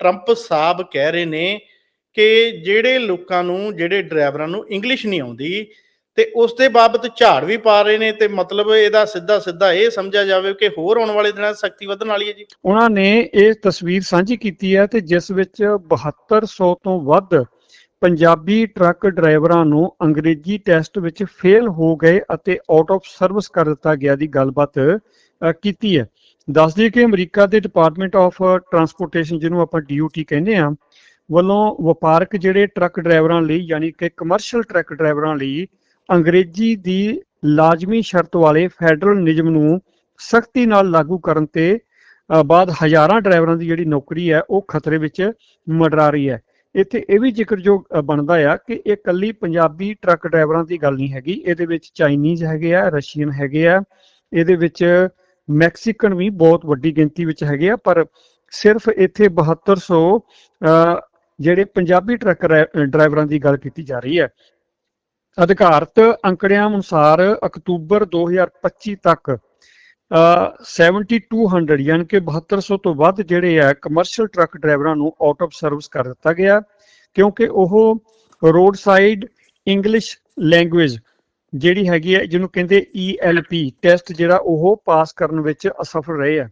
Trump ਸਾਹਿਬ ਕਹਿ ਰਹੇ ਨੇ ਕਿ ਜਿਹੜੇ ਲੋਕਾਂ ਨੂੰ, ਜਿਹੜੇ ਡਰਾਈਵਰਾਂ ਨੂੰ ਇੰਗਲਿਸ਼ ਨਹੀਂ ਆਉਂਦੀ ਤੇ ਉਸ ਦੇ ਬਾਬਤ ਝਾੜ ਵੀ ਪਾ ਰਹੇ ਨੇ ਤੇ ਮਤਲਬ ਇਹਦਾ ਸਿੱਧਾ ਸਿੱਧਾ ਇਹ ਸਮਝਿਆ ਜਾਵੇ ਕਿ ਹੋਰ ਆਉਣ ਵਾਲੇ ਦਿਨਾਂ ਸਖਤੀ ਵਧਣ ਵਾਲੀ ਹੈ ਜੀ। ਉਹਨਾਂ ਨੇ ਇਹ ਤਸਵੀਰ ਸਾਂਝੀ ਕੀਤੀ ਹੈ ਤੇ ਜਿਸ ਵਿੱਚ 7200 ਤੋਂ ਵੱਧ ਪੰਜਾਬੀ ਟਰੱਕ ਡਰਾਈਵਰਾਂ ਨੂੰ ਅੰਗਰੇਜ਼ੀ ਟੈਸਟ ਵਿੱਚ ਫੇਲ ਹੋ ਗਏ ਅਤੇ ਆਊਟ ਆਫ ਸਰਵਿਸ ਕਰ ਦਿੱਤਾ ਗਿਆ ਦੀ ਗੱਲਬਾਤ ਕੀਤੀ ਹੈ। ਦੱਸ ਦਈਏ ਕਿ ਅਮਰੀਕਾ ਦੇ ਡਿਪਾਰਟਮੈਂਟ ਆਫ ਟਰਾਂਸਪੋਰਟੇਸ਼ਨ ਜਿਹਨੂੰ ਆਪਾਂ DOT ਕਹਿੰਦੇ ਆ ਵੱਲੋਂ ਵਪਾਰਕ ਜਿਹੜੇ ਟਰੱਕ ਡਰਾਈਵਰਾਂ ਲਈ, ਯਾਨੀ ਕਿ ਕਮਰਸ਼ੀਅਲ ਟਰੱਕ ਡਰਾਈਵਰਾਂ ਲਈ ਅੰਗਰੇਜ਼ੀ ਦੀ ਲਾਜ਼ਮੀ ਸ਼ਰਤ ਵਾਲੇ ਫੈਡਰਲ ਨਿਯਮ ਨੂੰ ਸਖਤੀ ਨਾਲ ਲਾਗੂ ਕਰਨ ਤੇ ਬਾਅਦ ਹਜ਼ਾਰਾਂ ਡਰਾਈਵਰਾਂ ਦੀ ਜਿਹੜੀ ਨੌਕਰੀ ਹੈ, ਉਹ ਖਤਰੇ ਵਿੱਚ ਮਡਰਾ ਰਹੀ ਹੈ। ਇੱਥੇ ਇਹ ਵੀ ਜ਼ਿਕਰਯੋਗ ਬਣਦਾ ਆ ਕਿ ਇਹ ਕੱਲੀ ਪੰਜਾਬੀ ਟਰੱਕ ਡਰਾਈਵਰਾਂ ਦੀ ਗੱਲ ਨਹੀਂ ਹੈਗੀ। ਇਹਦੇ ਵਿੱਚ ਚਾਈਨੀਜ਼ ਹੈਗੇ ਆ ਰਸ਼ੀਅਨ ਹੈਗੇ ਆ। ਇਹਦੇ ਵਿੱਚ ਮੈਕਸੀਕਨ ਵੀ ਬਹੁਤ ਵੱਡੀ ਗਿਣਤੀ ਵਿੱਚ ਹੈਗੇ ਆ ਪਰ ਸਿਰਫ ਇੱਥੇ 7200 ਅ, ਜਿਹੜੇ ਪੰਜਾਬੀ ਟਰੱਕ ਡਰਾਈਵਰਾਂ ਦੀ ਗੱਲ ਕੀਤੀ ਜਾ ਰਹੀ ਹੈ। ਅਧਿਕਾਰਤ ਅੰਕੜਿਆਂ ਅਨੁਸਾਰ ਅਕਤੂਬਰ 2025 ਤੱਕ ਅ, 7200 ਯਾਨੀ ਕਿ 7200 ਤੋਂ ਵੱਧ ਜਿਹੜੇ ਆ ਕਮਰਸ਼ੀਅਲ ਟਰੱਕ ਡਰਾਈਵਰਾਂ ਨੂੰ ਆਊਟ ਆਫ ਸਰਵਿਸ ਕਰ ਦਿੱਤਾ ਗਿਆ ਕਿਉਂਕਿ ਉਹ ਰੋਡ ਸਾਈਡ ਇੰਗਲਿਸ਼ ਲੈਂਗੁਏਜ ਜਿਹੜੀ ਹੈਗੀ ਹੈ, ਜਿਹਨੂੰ ਕਹਿੰਦੇ ELP ਟੈਸਟ ਜਿਹੜਾ ਉਹ ਪਾਸ ਕਰਨ ਵਿੱਚ ਅਸਫਲ ਰਹੇ ਆ।